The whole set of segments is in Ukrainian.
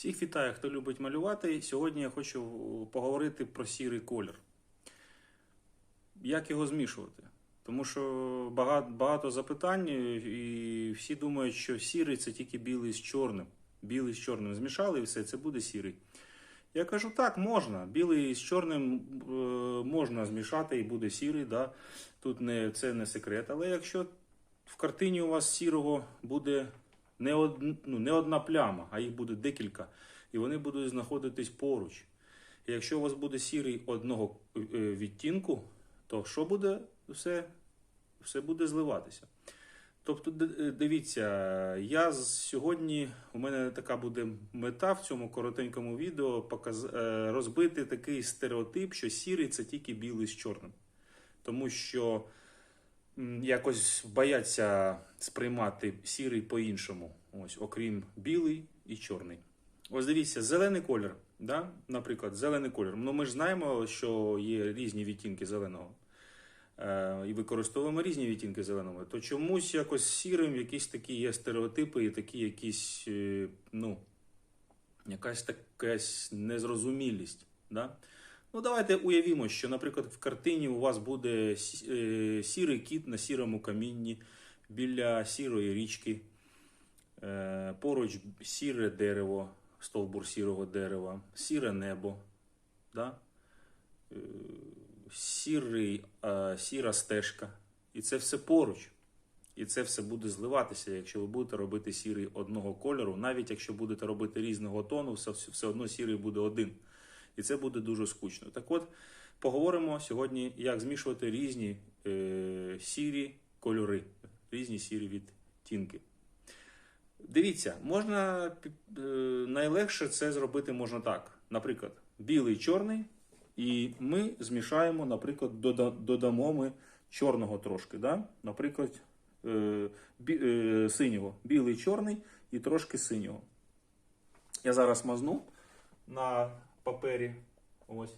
Всіх вітаю, хто любить малювати. Сьогодні я хочу поговорити про сірий колір. Як його змішувати? Тому що багато, багато запитань, і всі думають, що сірий це тільки білий з чорним. Білий з чорним змішали і все, це буде сірий. Я кажу, так, можна. Білий з чорним е, можна змішати і буде сірий. Да? Тут не, це не секрет. Але якщо в картині у вас сірого буде не, од, ну, не одна пляма, а їх буде декілька, і вони будуть знаходитись поруч. І якщо у вас буде сірий одного е, відтінку, то що буде? Все, все буде зливатися. Тобто, е, дивіться, я сьогодні у мене така буде мета в цьому коротенькому відео показ, е, розбити такий стереотип, що сірий це тільки білий з чорним. Тому що якось бояться сприймати сірий по-іншому, ось, окрім білий і чорний. Ось дивіться, зелений колір, да? наприклад, зелений колір. Ну, ми ж знаємо, що є різні відтінки зеленого. Е, і використовуємо різні відтінки зеленого, то чомусь якось сірим якісь такі є стереотипи і такі якісь, е, ну, якась така незрозумілість. Да? Ну, давайте уявімо, що, наприклад, в картині у вас буде е, сірий кіт на сірому камінні біля сірої річки, поруч сіре дерево, стовбур сірого дерева, сіре небо. Да? Е, сірий, е, сіра стежка. І це все поруч. І це все буде зливатися, якщо ви будете робити сірий одного кольору, навіть якщо будете робити різного тону, все одно сірий буде один. І це буде дуже скучно. Так от, поговоримо сьогодні, як змішувати різні е, сірі кольори, різні сірі відтінки. Дивіться, можна е, найлегше це зробити можна так. Наприклад, білий, чорний, і ми змішаємо, наприклад, додамо ми чорного трошки. Да? Наприклад, е, е, синього. Білий, чорний і трошки синього. Я зараз мазну на папері. Ось.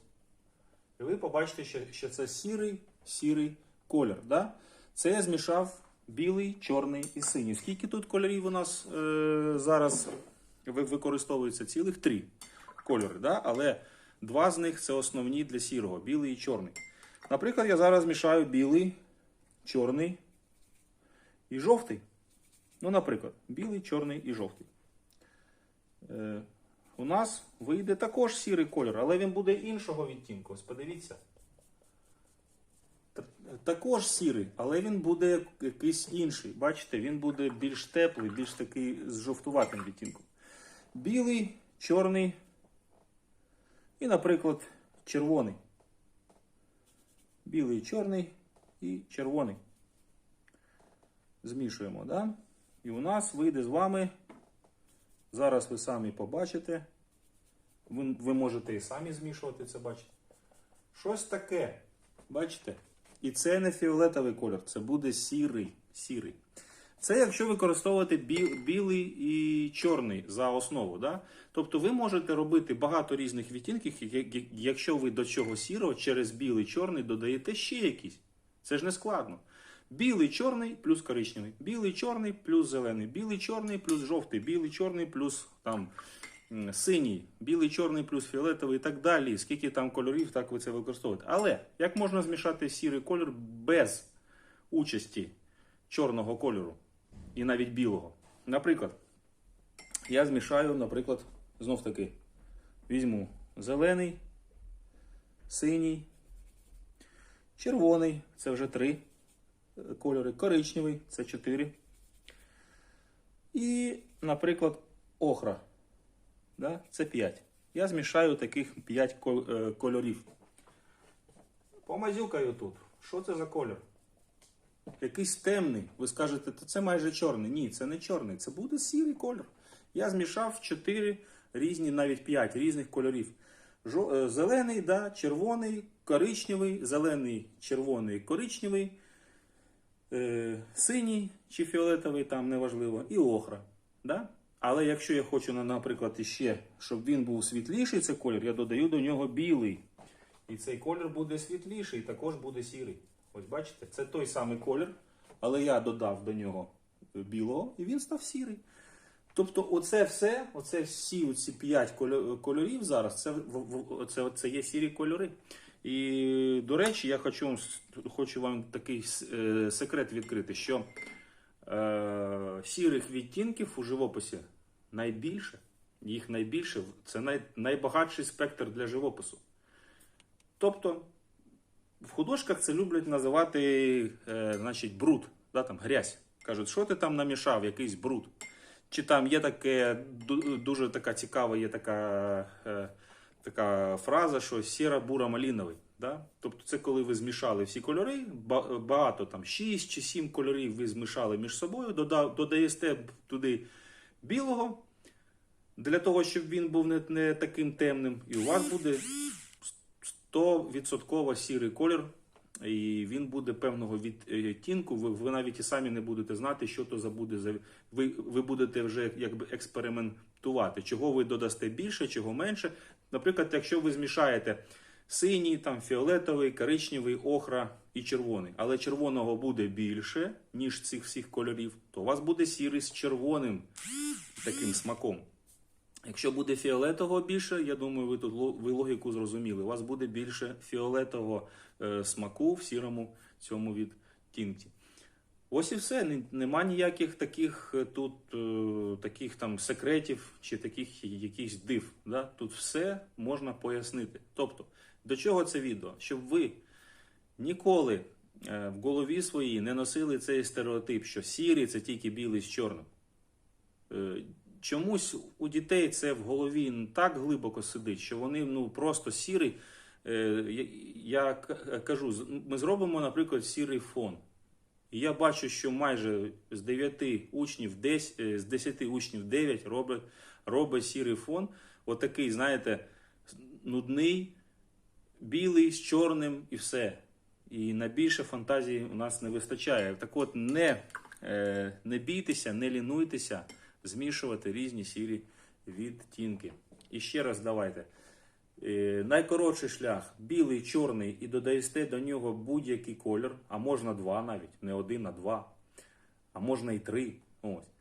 І ви побачите, що, що це сірий, сірий колір. Да? Це я змішав білий, чорний і синій. Скільки тут кольорів у нас е, зараз використовується? Цілих три кольори. Да? Але два з них це основні для сірого білий і чорний. Наприклад, я зараз змішаю білий, чорний і жовтий. Ну, наприклад, білий, чорний і жовтий. Е, у нас вийде також сірий кольор, але він буде іншого відтінку. Ось подивіться. Також сірий, але він буде якийсь інший. Бачите, він буде більш теплий, більш такий з жовтуватим відтінком. Білий, чорний і, наприклад, червоний. Білий, чорний і червоний. Змішуємо, да? І у нас вийде з вами. Зараз ви самі побачите. Ви, ви можете і самі змішувати це бачите. Щось таке. Бачите? І це не фіолетовий колір, це буде сірий. сірий. Це якщо використовувати бі- білий і чорний за основу. Да? Тобто ви можете робити багато різних відтінків, якщо ви до цього сірого через білий чорний додаєте ще якісь. Це ж не складно. Білий, чорний плюс коричневий. Білий, чорний плюс зелений. Білий, чорний плюс жовтий. Білий, чорний плюс там синій. Білий, чорний плюс фіолетовий і так далі. Скільки там кольорів, так ви це використовуєте. Але як можна змішати сірий колір без участі чорного кольору і навіть білого? Наприклад, я змішаю, наприклад, знов таки, візьму зелений, синій, червоний це вже три е, кольори, коричневий це чотири. І, наприклад, охра. Да? Це 5. Я змішаю таких 5 кольорів. Помазюкаю тут. Що це за кольор? Якийсь темний. Ви скажете, то це майже чорний. Ні, це не чорний, це буде сірий кольор. Я змішав 4 різні, навіть 5 різних кольорів. Жо- е, Зелений, да, червоний, коричневий, зелений, червоний, коричневий, е, синій чи фіолетовий, там неважливо, і охра. Да? Але якщо я хочу, наприклад, іще, щоб він був світліший, цей колір, я додаю до нього білий. І цей колір буде світліший, і також буде сірий. Ось бачите, це той самий колір, але я додав до нього білого, і він став сірий. Тобто, оце все, оце всі оці п'ять кольорів зараз, це, це, це є сірі кольори. І, до речі, я хочу, хочу вам такий е, секрет відкрити, що е, сірих відтінків у живописі найбільше, їх найбільше, це най, найбагатший спектр для живопису. Тобто, в художках це люблять називати е, значить, бруд, да, там, грязь. Кажуть, що ти там намішав, якийсь бруд. Чи там є таке, дуже така цікава, є така, е, така фраза, що сіра бура маліновий. Да? Тобто це коли ви змішали всі кольори, багато там 6 чи 7 кольорів ви змішали між собою, додаєте туди білого, для того, щоб він був не, не таким темним, і у вас буде 100% сірий колір, і він буде певного відтінку. Ви, ви навіть і самі не будете знати, що то за буде за. Ви, ви будете вже якби експериментувати, чого ви додасте більше, чого менше. Наприклад, якщо ви змішаєте синій, там, фіолетовий, коричневий, охра і червоний, але червоного буде більше, ніж цих всіх кольорів, то у вас буде сірий з червоним таким смаком. Якщо буде фіолетового більше, я думаю, ви тут ви логіку зрозуміли. У вас буде більше фіолетового е, смаку в сірому цьому відтінці. Ось і все. Нема ніяких таких е, тут е, таких там секретів чи таких якихось див. Да? Тут все можна пояснити. Тобто, до чого це відео? Щоб ви ніколи е, в голові своїй не носили цей стереотип, що сірий це тільки білий з чорним. Чомусь у дітей це в голові так глибоко сидить, що вони ну просто сірий. Я кажу, ми зробимо, наприклад, сірий фон. І я бачу, що майже з 9 учнів, 10, е, з 10 учнів 9 робить, робить сірий фон. Отакий, знаєте, нудний, білий з чорним і все. І на більше фантазії у нас не вистачає. Так от, не, е, не бійтеся, не лінуйтеся змішувати різні сірі відтінки. І ще раз давайте. Е, найкоротший шлях білий, чорний, і додаєте до нього будь-який колір, а можна два навіть, не один, а два, а можна і три. Ось.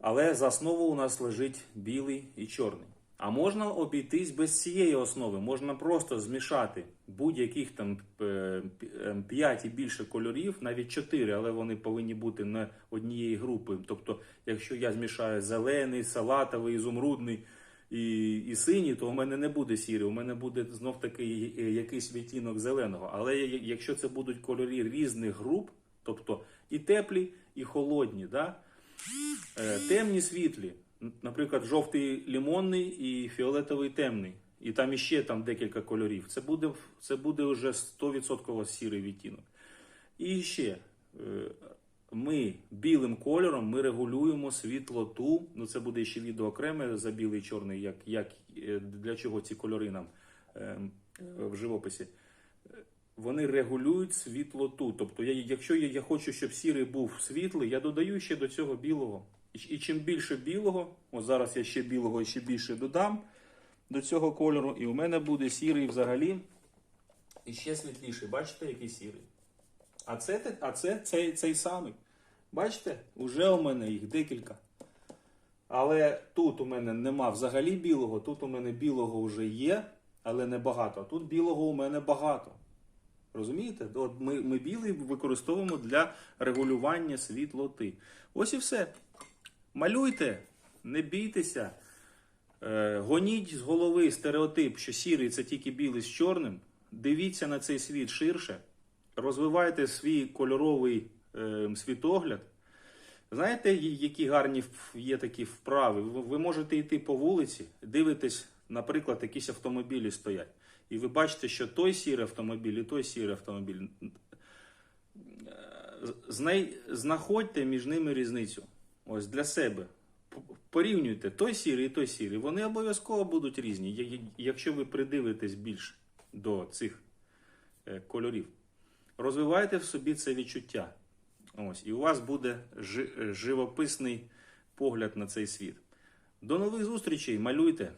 Але за основу у нас лежить білий і чорний. А можна обійтись без цієї основи. Можна просто змішати будь-яких там 5 і більше кольорів, навіть 4, але вони повинні бути не однієї групи. Тобто, якщо я змішаю зелений, салатовий, ізумрудний і, і синій, то у мене не буде сірий, у мене буде знов таки якийсь відтінок зеленого. Але якщо це будуть кольори різних груп, тобто і теплі, і холодні, да? Е, темні світлі, наприклад, жовтий лімонний і фіолетовий темний. І там іще там декілька кольорів. Це буде, це буде вже 100% сірий відтінок. І ще е, ми білим кольором ми регулюємо світлоту. Ну це буде ще відео окреме за білий і чорний, як, як, е, для чого ці кольори нам е, е, в живописі. Вони регулюють світлоту. Тобто, я, якщо я, я хочу, щоб сірий був світлий, я додаю ще до цього білого. І, і чим більше білого, от зараз я ще білого ще більше додам до цього кольору, і у мене буде сірий взагалі і ще світліший. Бачите, який сірий? А це, а це цей, цей самий. Бачите, уже у мене їх декілька. Але тут у мене нема взагалі білого, тут у мене білого вже є, але не багато. Тут білого у мене багато. Розумієте? От ми, ми білий використовуємо для регулювання світлоти. Ось і все. Малюйте, не бійтеся. Е, гоніть з голови стереотип, що сірий це тільки білий з чорним. Дивіться на цей світ ширше. Розвивайте свій кольоровий е, світогляд. Знаєте, які гарні є такі вправи? Ви можете йти по вулиці, дивитесь, наприклад, якісь автомобілі стоять. І ви бачите, що той сірий автомобіль і той сірий автомобіль. Е. Знаходьте між ними різницю. Ось для себе. Порівнюйте той сірий і той сірий. Вони обов'язково будуть різні, якщо ви придивитесь більше до цих е, кольорів. Розвивайте в собі це відчуття. Ось, і у вас буде е, живописний погляд на цей світ. До нових зустрічей, малюйте!